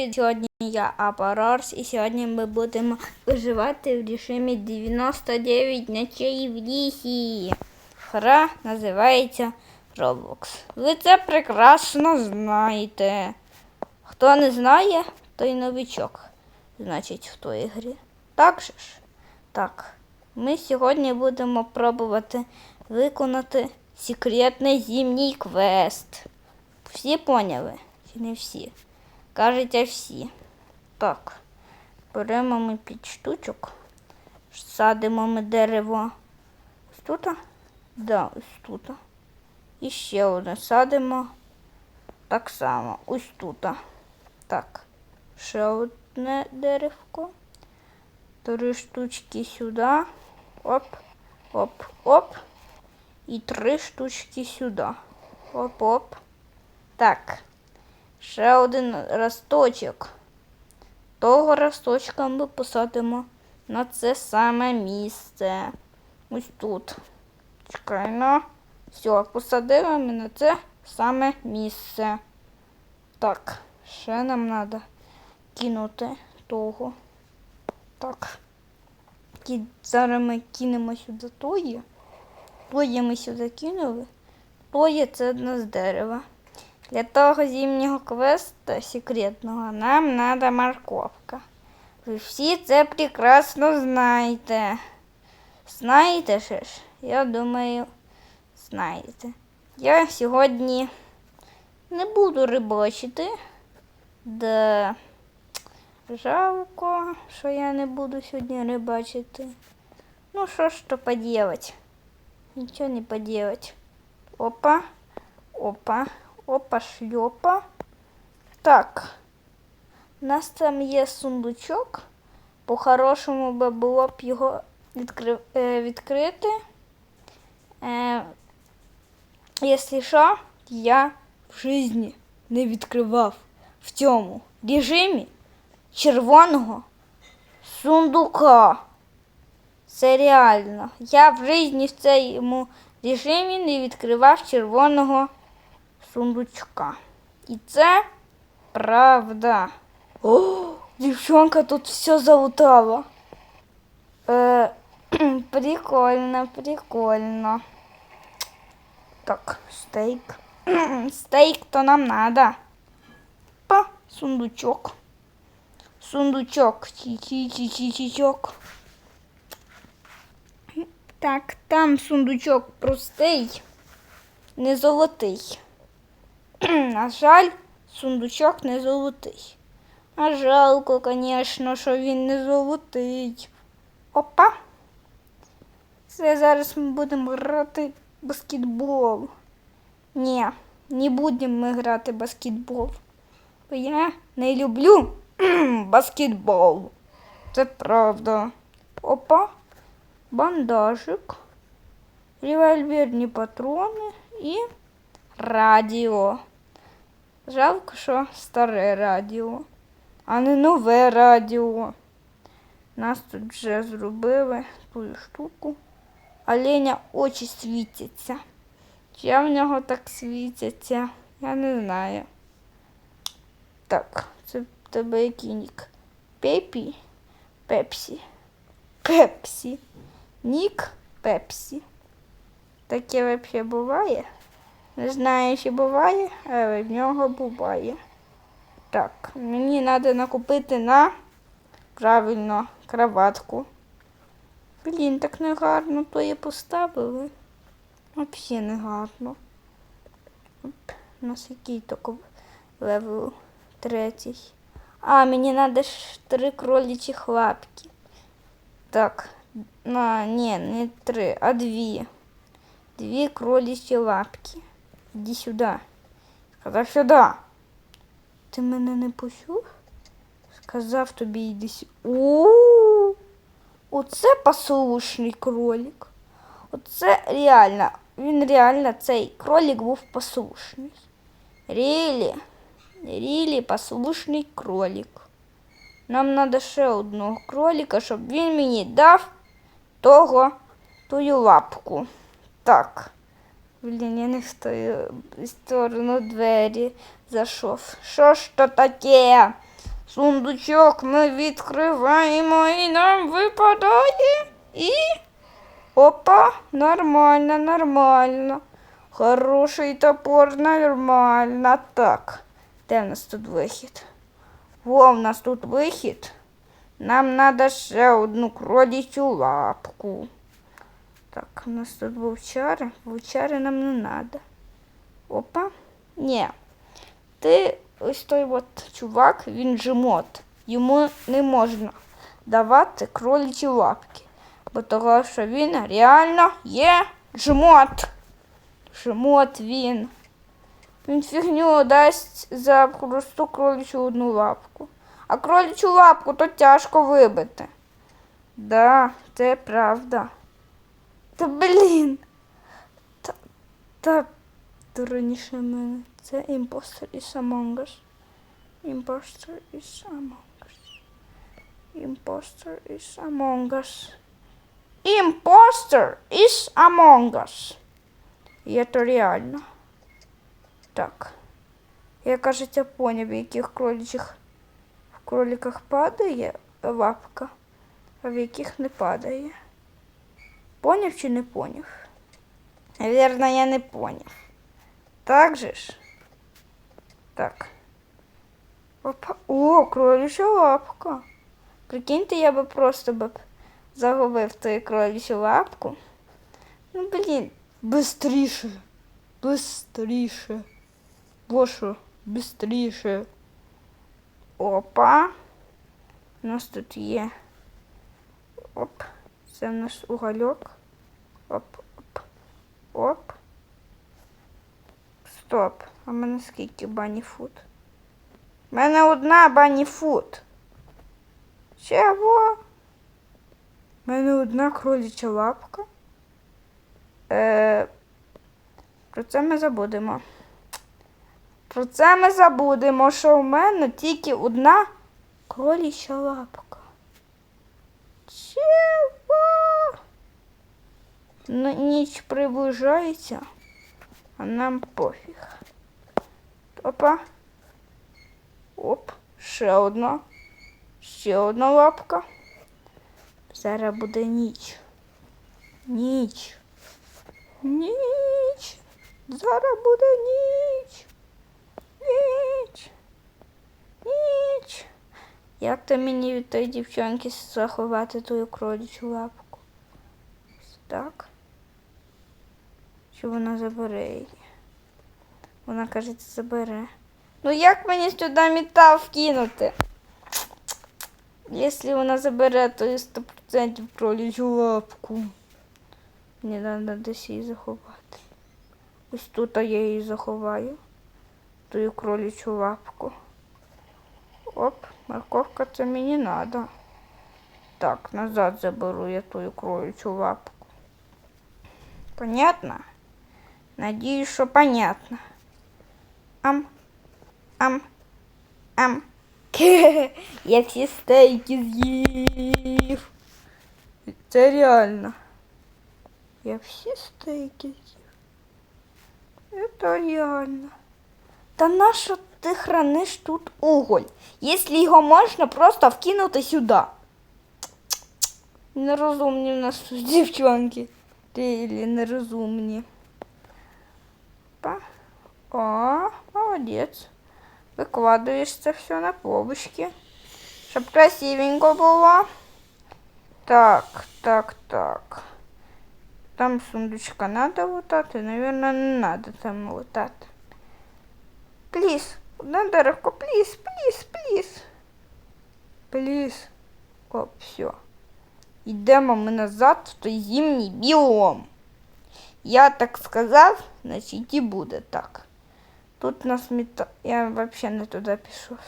Сьогодні я Апорорс і сьогодні ми будемо виживати в режимі 99 ночей в лісі. Гра називається Roblox. Ви це прекрасно знаєте. Хто не знає, той новичок. Значить, в той грі. Так же ж? Так. Ми сьогодні будемо пробувати виконати секретний зимній квест. Всі поняли? Чи не всі? Кажете всі. Так. Беремо ми п'ять штучок. Садимо ми дерево. Ось тут? Да, ось тут. І ще одне садимо. Так само. Ось тут. Так. Ще одне деревко. Три штучки сюди. Оп, оп, оп. І три штучки сюди. Оп-оп. Так. Ще один росточок. Того росточка ми посадимо на це саме місце. Ось тут. Чекай на. Все, посадили ми на це саме місце. Так, ще нам треба кинути того. Так. Зараз ми кинемо сюди тоє. Тоє ми сюди кинули. Тоє це одне з дерева. Для того зимнього квеста секретного нам треба морковка. Ви всі це прекрасно знаєте. Знаєте ж? Я думаю, знаєте. Я сьогодні не буду рибачити. Да. Жалко, що я не буду сьогодні рибачити. Ну що ж то поделать? Нічого не поделать. Опа, опа, опа, шльопа. Так. У нас там є сундучок. По-хорошому би було б його відкри... е, відкрити. Е, якщо що, я в житті не відкривав в цьому режимі червоного сундука. Це реально. Я в житті в цьому режимі не відкривав червоного сундучка. І це правда. О, дівчонка тут все залутала. Е, прикольно, прикольно. Так, стейк. стейк то нам надо. Па, сундучок. Сундучок. Ті-ті-ті-ті-тічок. Так, там сундучок простий, не золотий. На жаль, сундучок не золотий. А жалко, звісно, що він не золотий. Опа. Це зараз ми будемо грати баскетбол. Ні, не будемо ми грати баскетбол. Бо я не люблю баскетбол. Це правда. Опа. Бандажик. Револьверні патрони і радіо. Жалко, що старе радіо, а не нове радіо. Нас тут вже зробили ту штуку. Оленя очі світяться. Чи в нього так світяться? Я не знаю. Так, це в тебе який нік? Пепі? Пепсі. Пепсі. Нік Пепсі. Таке взагалі буває? Не знаю, чи буває, але в нього буває. Так, мені треба накупити на правильно кроватку. Блін, так не гарно, то я поставили. Взагалі не гарно. У нас який тако левел третій. А, мені треба ж три кроличі лапки. Так, на, ні, не три, а дві. Дві кроличі лапки. Іди сюди. Сказав сюди. Ти мене не почув? Сказав тобі йди сюди. У-у-у! Оце послушний кролик. Оце реально. Він реально цей кролик був послушний. Рілі. Рілі послушний кролик. Нам треба ще одного кролика, щоб він мені дав того тую лапку. Так. Блін, я не в тою сторону двері зайшов. Що ж то таке? Сундучок ми відкриваємо і нам випадає. І. Опа, нормально, нормально. Хороший топор, нормально. Так, де в нас тут вихід? Во, в нас тут вихід. Нам треба ще одну кролічу лапку. Так, у нас тут вовчари. Вовчари нам не треба. Опа. Ні. Ти ось той от чувак, він жмот. Йому не можна давати кролічі лапки. Бо того, що він реально є жмот. Жмот він. Він фігню дасть за просту кролічу одну лапку. А кролічу лапку то тяжко вибити. Да, це правда. Та блін. Та, та дурніше мене. Це імпостер із Among Us. Імпостер із Among Us. Імпостер із Among Us. Імпостер із Among Us. І це реально. Так. Я, кажется, поняв, в яких кроличих в кроликах падає лапка, а в яких не падає. Поняв чи не поняв? Наверно, я не поняв. Так же ж? Так. Опа. О, кролича лапка. Прикиньте, я би просто б загубив ту кроличу лапку. Ну, блін, бистріше. Бистріше. Боже, бистріше. Опа. У нас тут є. Оп. Це в нас угольок. Оп, оп, оп. Стоп. А в мене скільки бані фут? У мене одна бані фут. Чого? У мене одна кроліча лапка. Е, про це ми забудемо. Про це ми забудемо, що в мене тільки одна кроліча лапка. Чого? Ну, ніч приближається, а нам пофіг. Опа. Оп, ще одна. Ще одна лапка. Зараз буде ніч. Ніч. Ніч. Зараз буде ніч. Ніч. Ніч. Як то мені від тої дівчонки заховати ту кролічу лапку? Так. Чи вона забере її? Вона каже, забере. Ну як мені сюди метал вкинути? Якщо вона забере, то я 100% кролічу лапку. Мені треба десь її заховати. Ось тут я її заховаю. Тую кролічу лапку. Оп, морковка це мені треба. Так, назад заберу я тую кролічу лапку. Понятно? Надіюсь, що понятно. Ам, ам, ам. Я всі стейки з'їв. Це реально. Я всі стейки з'їв. Це реально. Та нащо ти храниш тут уголь? Якщо його можна просто вкинути сюди. Нерозумні в нас тут дівчонки. Ти нерозумні. Па. О, молодець. Викладуєш це все на полочки. Щоб красивенько було. Так, так, так. Там сундучка надо лутати, наверное, не надо там лутати. Пліс, одна деревко, пліс, пліс, пліс. Пліс. О, все. Йдемо ми назад в той зимній біом. Я так сказав, значить і буде так. Тут у нас метал. Я взагалі не туди пішов.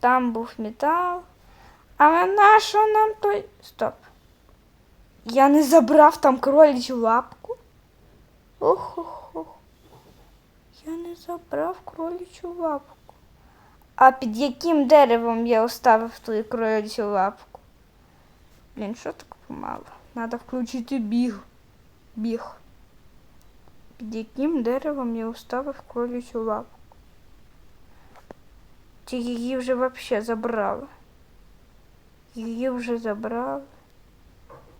Там був метал. А на що нам той. Стоп. Я не забрав там кроличу лапку. Ох-ох-ох. Я не забрав кроличу лапку. А під яким деревом я оставив ту кроличу лапку? Блін, що так помало? Надо включити біг. Біг. Під яким деревом я оставив кроличу лапку? Ті її вже взагалі забрали. Її вже забрали.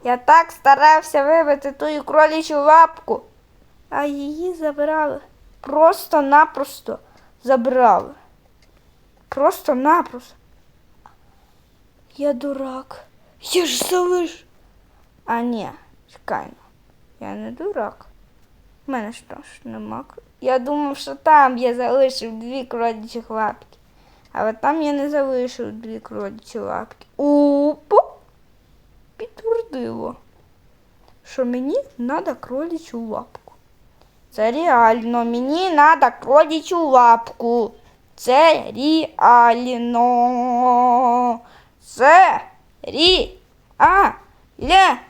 Я так старався вибити ту кролічу лапку, а її забрали. Просто-напросто забрали. Просто-напросто. Я дурак. Я ж залиш. А ні, чекай. ну. Я не дурак. У мене ж теж нема. Я думав, що там я залишив дві кролічих лапки. Але там я не залишив дві кролічі лапки. Опа! Підтвердило, що мені треба кролічу лапку. Це реально, мені треба кролічу лапку. Це реально. Це реально.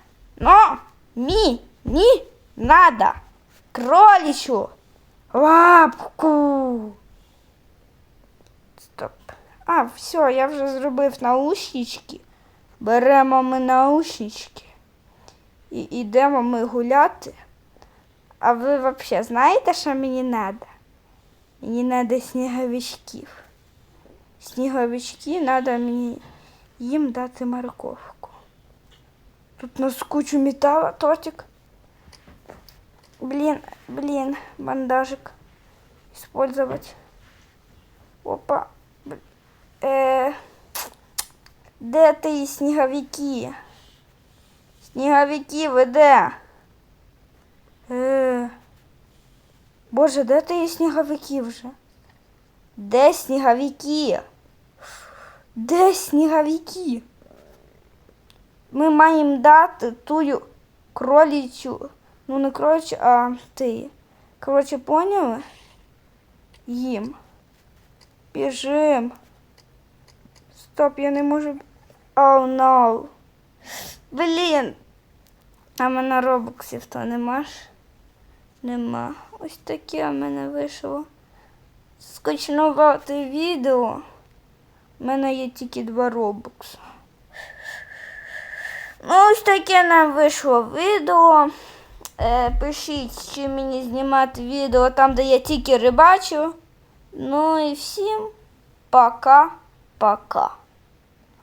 Мені надо кролічу лапку. Стоп. А, все, я вже зробив наушнички. Беремо ми наушнички і йдемо ми гуляти. А ви взагалі знаєте, що мені треба? Мені треба сніговичків. Сніговички треба мені їм дати морковку. Тут нас кучу металла, тортик. Блин, блин, бандажик использовать. Опа. Е, де ти, сніговики? Сніговики, ви де? Е, Боже, де ти сніговики вже? Де сніговики? Де сніговики? Ми маємо дати тую кролічу, ну не кролічу, а ти. Коротше, поняли? Їм. Біжим. Стоп, я не можу. Оу, oh, no. Блін. А мене робоксів то нема? Нема. Ось таке в мене вийшло. Скучнувате відео. У мене є тільки два робокси. Ну, ось таке нам вийшло відео. Е, пишіть, чи мені знімати відео там, де я тільки рибачу. Ну і всім пока-пока.